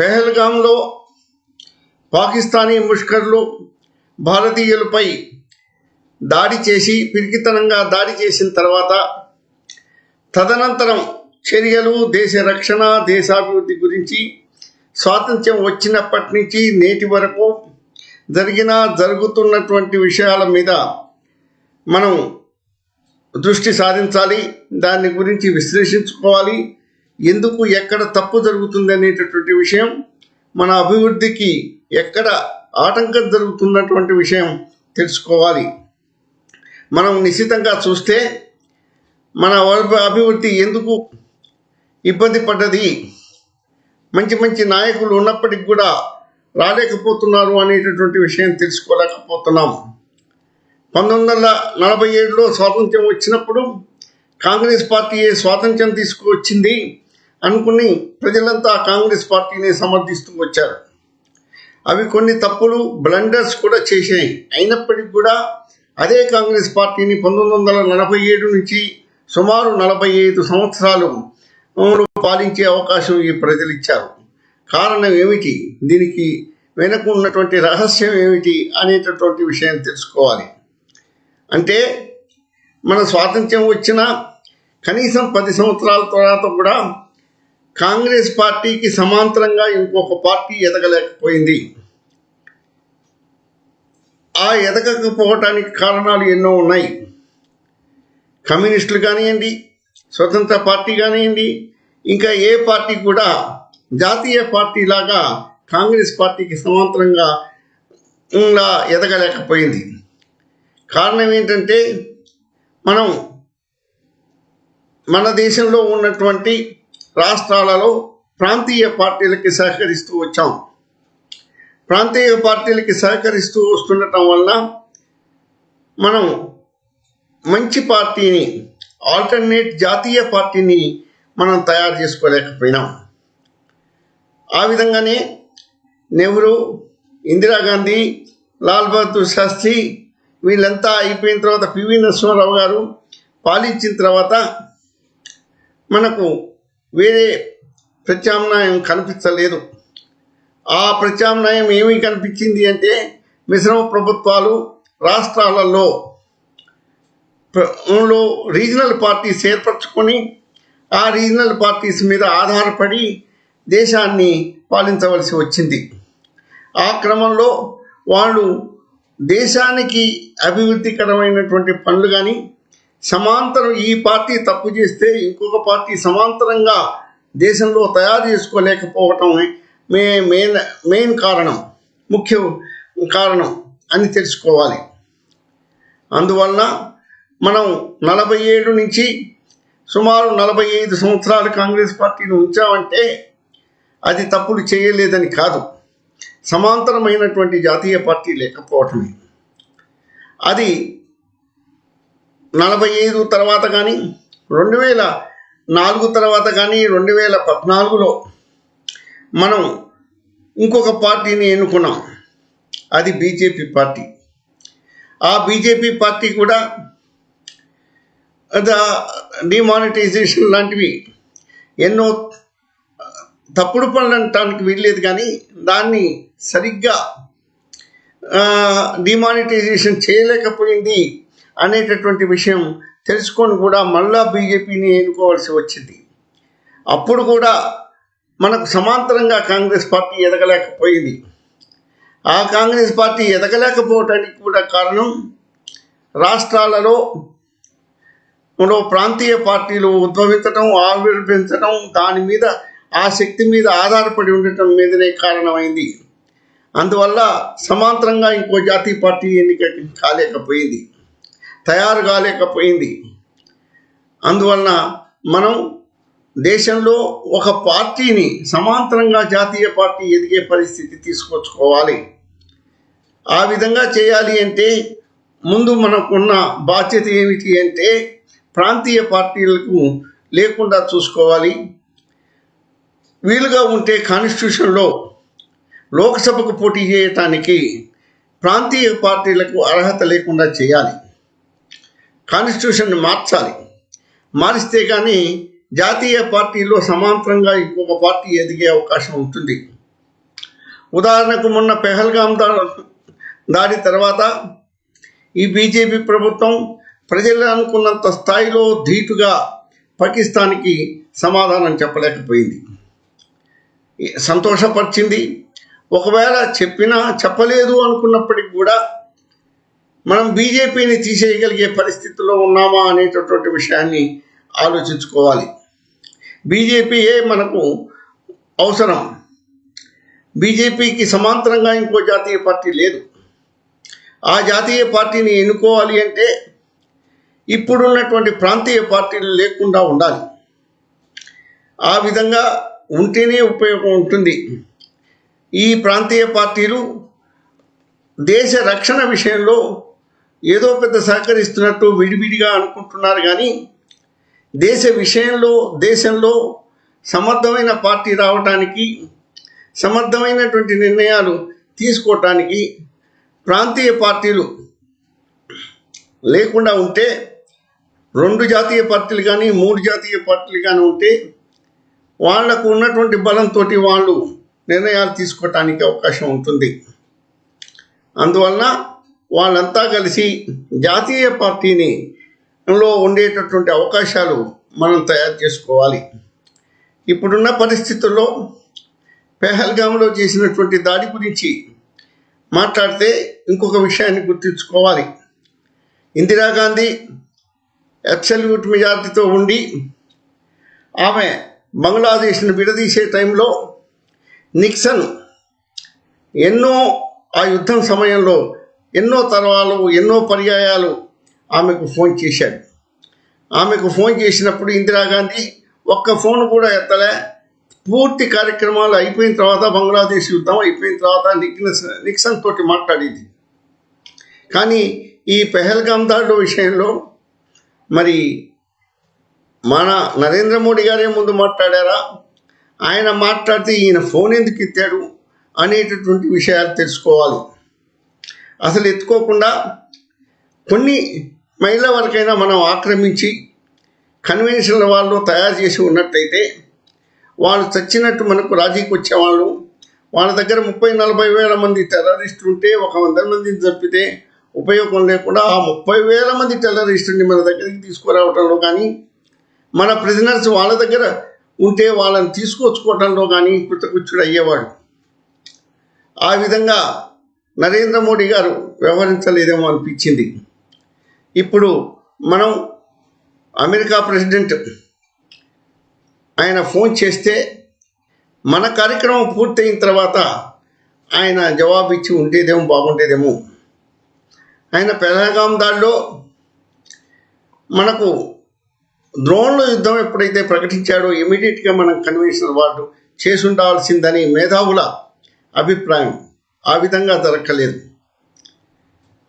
పెహల్గాంలో పాకిస్తానీ ముష్కర్లు భారతీయులపై దాడి చేసి పిరికితనంగా దాడి చేసిన తర్వాత తదనంతరం చర్యలు దేశ రక్షణ దేశాభివృద్ధి గురించి స్వాతంత్ర్యం వచ్చినప్పటి నుంచి నేటి వరకు జరిగిన జరుగుతున్నటువంటి విషయాల మీద మనం దృష్టి సారించాలి. దాని గురించి విశ్లేషించుకోవాలి. ఎందుకు ఎక్కడ తప్పు జరుగుతుంది అనేటటువంటి విషయం మన అభివృద్ధికి ఎక్కడ ఆటంకం జరుగుతున్నటువంటి విషయం తెలుసుకోవాలి. మనం నిశ్చితంగా చూస్తే మన అభివృద్ధి ఎందుకు ఇబ్బంది పడ్డది మంచి మంచి నాయకులు ఉన్నప్పటికి కూడా రాలేకపోతున్నారు అనేటటువంటి విషయం తెలుసుకోలేకపోతున్నాం. పంతొమ్మిది వందల నలభై ఏడులో స్వాతంత్ర్యం వచ్చినప్పుడు కాంగ్రెస్ పార్టీ స్వాతంత్ర్యం తీసుకువచ్చింది? అనుకుని ప్రజలంతా కాంగ్రెస్ పార్టీని సమర్థిస్తూ వచ్చారు. అవి కొన్ని తప్పులు బ్లండర్స్ కూడా చేశాయి. అయినప్పటికీ కూడా అదే కాంగ్రెస్ పార్టీని పంతొమ్మిది వందల నలభై ఏడు నుంచి సుమారు నలభై ఐదు సంవత్సరాలు పాలించే అవకాశం ఈ ప్రజలు ఇచ్చారు. కారణం ఏమిటి? దీనికి వెనక ఉన్నటువంటి రహస్యం ఏమిటి అనేటటువంటి విషయం తెలుసుకోవాలి. అంటే మన స్వాతంత్ర్యం వచ్చిన కనీసం పది సంవత్సరాల తర్వాత కూడా కాంగ్రెస్ పార్టీకి సమాంతరంగా ఇంకొక పార్టీ ఎదగలేకపోయింది. ఆ ఎదగకపోవటానికి కారణాలు ఎన్నో ఉన్నాయి. కమ్యూనిస్టులు కానివ్వండి స్వతంత్ర పార్టీ కానివ్వండి ఇంకా ఏ పార్టీ కూడా జాతీయ పార్టీ లాగా కాంగ్రెస్ పార్టీకి సమాంతరంగా ఇలా ఎదగలేకపోయింది. కారణం ఏంటంటే మనం మన దేశంలో ఉన్నటువంటి రాష్ట్రాలలో ప్రాంతీయ పార్టీలకి సహకరిస్తూ వచ్చాం. ప్రాంతీయ పార్టీలకి సహకరిస్తూ వస్తుండటం వల్ల మనం మంచి పార్టీని ఆల్టర్నేట్ జాతీయ పార్టీని మనం తయారు చేసుకోలేకపోయినాం. ఆ విధంగానే నెహ్రూ ఇందిరాగాంధీ లాల్ బహదూర్ శాస్త్రి వీళ్ళంతా అయిపోయిన తర్వాత పివి నరసింహారావు గారు పాలించిన తర్వాత మనకు వేరే ప్రత్యామ్నాయం కనిపించలేదు. ఆ ప్రత్యామ్నాయం ఏమి కనిపించింది అంటే మిశ్రమ ప్రభుత్వాలు రాష్ట్రాలలో లో రీజనల్ పార్టీస్ ఏర్పరచుకొని ఆ రీజనల్ పార్టీస్ మీద ఆధారపడి దేశాన్ని పాలించవలసి వచ్చింది. ఆ క్రమంలో వాళ్ళు దేశానికి అభివృద్ధికరమైనటువంటి పనులు కానీ సమాంతరం ఈ పార్టీ తప్పు చేస్తే ఇంకొక పార్టీ సమాంతరంగా దేశంలో తయారు చేసుకోలేకపోవటం మే మెయిన్ మెయిన్ కారణం ముఖ్య కారణం అని తెలుసుకోవాలి. అందువలన మనం నలభై ఏడు నుంచి సుమారు నలభై ఐదు సంవత్సరాలు కాంగ్రెస్ పార్టీని ఉంచామంటే అది తప్పులు చేయలేదని కాదు. సమాంతరమైనటువంటి జాతీయ పార్టీ లేకపోవటమే. అది నలభై ఐదు తర్వాత కానీ రెండు వేల నాలుగు తర్వాత కానీ రెండు వేల పద్నాలుగులో మనం ఇంకొక పార్టీని ఎన్నుకున్నాం. అది బీజేపీ పార్టీ. ఆ బీజేపీ పార్టీ కూడా డిమానిటైజేషన్ లాంటివి ఎన్నో తప్పుడు పనులు అనటానికి వీల్లేదు కానీ దాన్ని సరిగ్గా డిమానిటైజేషన్ చేయలేకపోయింది అనేటటువంటి విషయం తెలుసుకొని కూడా మళ్ళా బీజేపీని ఎన్నుకోవాల్సి వచ్చింది. అప్పుడు కూడా మనకు సమాంతరంగా కాంగ్రెస్ పార్టీ ఎదగలేకపోయింది. ఆ కాంగ్రెస్ పార్టీ ఎదగలేకపోవటానికి కూడా కారణం రాష్ట్రాలలో మరో ప్రాంతీయ పార్టీలు ఉద్భవించడం ఆవిర్భించడం దాని మీద ఆ శక్తి మీద ఆధారపడి ఉండటం మీదనే కారణమైంది. అందువల్ల సమాంతరంగా ఇంకో జాతీయ పార్టీ ఎన్నిక కాలేకపోయింది. తయారు కాలేకపోయింది. అందువలన మనం దేశంలో ఒక పార్టీని సమాంతరంగా జాతీయ పార్టీ ఎదిగే పరిస్థితి తీసుకొచ్చుకోవాలి. ఆ విధంగా చేయాలి అంటే ముందు మనకున్న బాధ్యత ఏమిటి అంటే ప్రాంతీయ పార్టీలకు లేకుండా చూసుకోవాలి. వీలుగా ఉంటే కాన్స్టిట్యూషన్లో లోక్సభకు పోటీ చేయటానికి ప్రాంతీయ పార్టీలకు అర్హత లేకుండా చేయాలి. కాన్స్టిట్యూషన్ మార్చాలి. మారిస్తే కానీ జాతీయ పార్టీలో సమాంతరంగా ఇంకొక పార్టీ ఎదిగే అవకాశం ఉంటుంది. ఉదాహరణకు మొన్న పెహల్గాం దా దాడి తర్వాత ఈ బీజేపీ ప్రభుత్వం ప్రజలు అనుకున్నంత స్థాయిలో ధీటుగా పాకిస్తాన్కి సమాధానం చెప్పలేకపోయింది. సంతోషపరిచింది. ఒకవేళ చెప్పినా చెప్పలేదు అనుకున్నప్పటికి కూడా మనం బీజేపీని తీసేయగలిగే పరిస్థితిలో ఉన్నామా అనేటటువంటి విషయాన్ని ఆలోచించుకోవాలి. బీజేపీయే మనకు అవసరం? బీజేపీకి సమాంతరంగా ఇంకో జాతీయ పార్టీ లేదు. ఆ జాతీయ పార్టీని ఎన్నుకోవాలి అంటే ఇప్పుడున్నటువంటి ప్రాంతీయ పార్టీలు లేకుండా ఉండాలి. ఆ విధంగా ఉంటేనే ఉపయోగం ఉంటుంది. ఈ ప్రాంతీయ పార్టీలు దేశ రక్షణ విషయంలో ఏదో పెద్ద సహకరిస్తున్నట్టు విడివిడిగా అనుకుంటున్నారు కానీ దేశ విషయంలో దేశంలో సమర్థమైన పార్టీ రావటానికి సమర్థమైనటువంటి నిర్ణయాలు తీసుకోవటానికి ప్రాంతీయ పార్టీలు లేకుండా ఉంటే రెండు జాతీయ పార్టీలు కానీ మూడు జాతీయ పార్టీలు కానీ ఉంటే వాళ్ళకు ఉన్నటువంటి బలంతో వాళ్ళు నిర్ణయాలు తీసుకోవటానికి అవకాశం ఉంటుంది. అందువలన వాళ్ళంతా కలిసి జాతీయ పార్టీని లో ఉండేటటువంటి అవకాశాలు మనం తయారు చేసుకోవాలి. ఇప్పుడున్న పరిస్థితుల్లో పెహల్గాంలో చేసినటువంటి దాడి గురించి మాట్లాడితే ఇంకొక విషయాన్ని గుర్తుంచుకోవాలి. ఇందిరాగాంధీ అబ్సల్యూట్ మెజార్టీతో ఉండి ఆమె బంగ్లాదేశ్ని విడదీసే టైంలో నిక్సన్ ఎన్నో ఆ యుద్ధం సమయంలో ఎన్నో తరవాలు ఎన్నో పర్యాయాలు ఆమెకు ఫోన్ చేశాడు. ఆమెకు ఫోన్ చేసినప్పుడు ఇందిరాగాంధీ ఒక్క ఫోన్ కూడా ఎత్తలే. పూర్తి కార్యక్రమాలు అయిపోయిన తర్వాత బంగ్లాదేశ్ యుద్ధం అయిపోయిన తర్వాత నిక్సన్ నిక్సన్ తోటి మాట్లాడింది. కానీ ఈ పెహల్గామ్ దాడుల విషయంలో మరి మన నరేంద్ర మోడీ గారే ముందు మాట్లాడారా? ఆయన మాట్లాడితే ఈయన ఫోన్ ఎందుకు ఎత్తాడు అనేటటువంటి విషయాలు తెలుసుకోవాలి. అసలు ఎత్తుకోకుండా కొన్ని మైళ్ళ వరకైనా మనం ఆక్రమించి కన్వెన్షన్ల వాళ్ళు తయారు చేసి ఉన్నట్టయితే వాళ్ళు చచ్చినట్టు మనకు రాజీకి వచ్చేవాళ్ళు. వాళ్ళ దగ్గర ముప్పై నలభై వేల మంది టెర్రరిస్టులు ఉంటే ఒక వంద మందిని చంపితే ఉపయోగం లేకుండా ఆ ముప్పై వేల మంది టెర్రరిస్టుని మన దగ్గరికి తీసుకురావడంలో కానీ మన ప్రిజనర్స్ వాళ్ళ దగ్గర ఉంటే వాళ్ళని తీసుకొచ్చుకోవడంలో కానీ కృతకృత్యుడు అయ్యేవాడు. ఆ విధంగా నరేంద్ర మోడీ గారు వ్యవహరించలేదేమో అనిపించింది. ఇప్పుడు మనం అమెరికా ప్రెసిడెంట్ ఆయన ఫోన్ చేస్తే మన కార్యక్రమం పూర్తయిన తర్వాత ఆయన జవాబు ఇచ్చి ఉండేదేమో బాగుండేదేమో. ఆయన పెహల్గాం దాడిలో మనకు డ్రోన్ల యుద్ధం ఎప్పుడైతే ప్రకటించాడో ఇమీడియట్గా మనం కన్వెన్షన్ వాళ్ళు చేసి ఉండాల్సిందని మేధావుల అభిప్రాయం. ఆ విధంగా దొరకలేదు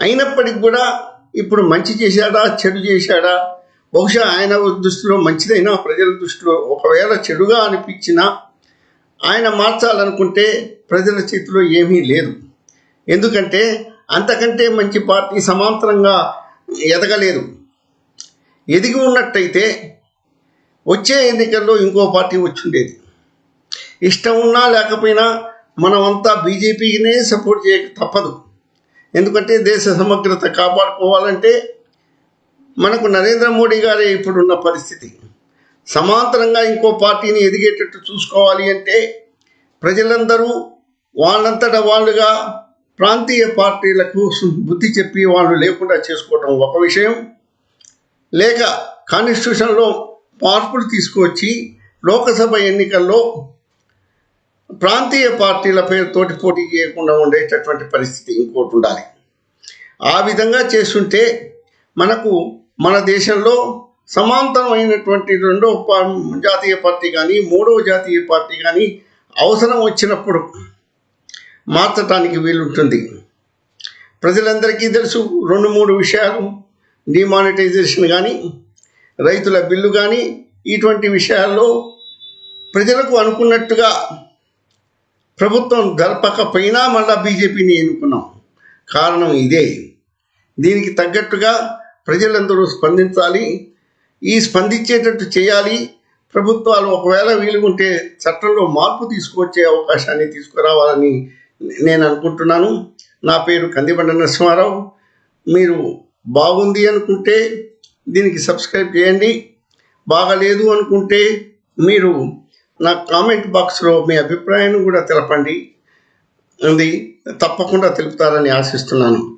అయినప్పటికి కూడా ఇప్పుడు మంచి చేశాడా చెడు చేశాడా? బహుశా ఆయన దృష్టిలో మంచిదైనా ప్రజల దృష్టిలో ఒకవేళ చెడుగా అనిపించినా ఆయన మార్చాలనుకుంటే ప్రజల చేతిలో ఏమీ లేదు. ఎందుకంటే అంతకంటే మంచి పార్టీ సమాంతరంగా ఎదగలేదు. ఎదిగి ఉన్నట్టయితే వచ్చే ఎన్నికల్లో ఇంకో పార్టీ వచ్చిండేది ఇష్టం ఉన్నా లేకపోయినా మనమంతా బీజేపీకినే సపోర్ట్ చేయక తప్పదు. ఎందుకంటే దేశ సమగ్రత కాపాడుకోవాలంటే మనకు నరేంద్ర మోడీ గారే ఇప్పుడున్న పరిస్థితి. సమాంతరంగా ఇంకో పార్టీని ఎదిగేటట్టు చూసుకోవాలి అంటే ప్రజలందరూ వాళ్ళంతట వాళ్ళుగా ప్రాంతీయ పార్టీలకు బుద్ధి చెప్పి వాళ్ళు లేకుండా చేసుకోవటం ఒక విషయం. లేక కాన్స్టిట్యూషన్లో మార్పులు తీసుకొచ్చి లోకసభ ఎన్నికల్లో ప్రాంతీయ పార్టీల పేరుతోటి పోటీ చేయకుండా ఉండేటటువంటి పరిస్థితి ఇంకోటి ఉండాలి. ఆ విధంగా చేస్తుంటే మనకు మన దేశంలో సమాంతరమైనటువంటి రెండో జాతీయ పార్టీ కానీ మూడవ జాతీయ పార్టీ కానీ అవసరం వచ్చినప్పుడు మార్చటానికి వీలుంటుంది. ప్రజలందరికీ తెలుసు రెండు మూడు విషయాలు. డిమానిటైజేషన్ కానీ రైతుల బిల్లు కానీ ఇటువంటి విషయాల్లో ప్రజలకు అనుకున్నట్టుగా ప్రభుత్వం జరపకపోయినా మళ్ళా బీజేపీని ఎన్నుకున్నాం. కారణం ఇదే. దీనికి తగ్గట్టుగా ప్రజలందరూ స్పందించాలి. ఈ స్పందించేటట్టు చేయాలి. ప్రభుత్వాలు ఒకవేళ వీలుగుంటే చట్టంలో మార్పు తీసుకొచ్చే అవకాశాన్ని తీసుకురావాలని నేను అనుకుంటున్నాను. నా పేరు కందిబండ నరసింహారావు. మీరు బాగుంది అనుకుంటే దీనికి సబ్స్క్రైబ్ చేయండి. బాగలేదు అనుకుంటే మీరు నా కామెంట్ బాక్స్లో మీ అభిప్రాయాన్ని కూడా తెలపండి. ఉంది. తప్పకుండా తెలుపుతారని ఆశిస్తున్నాను.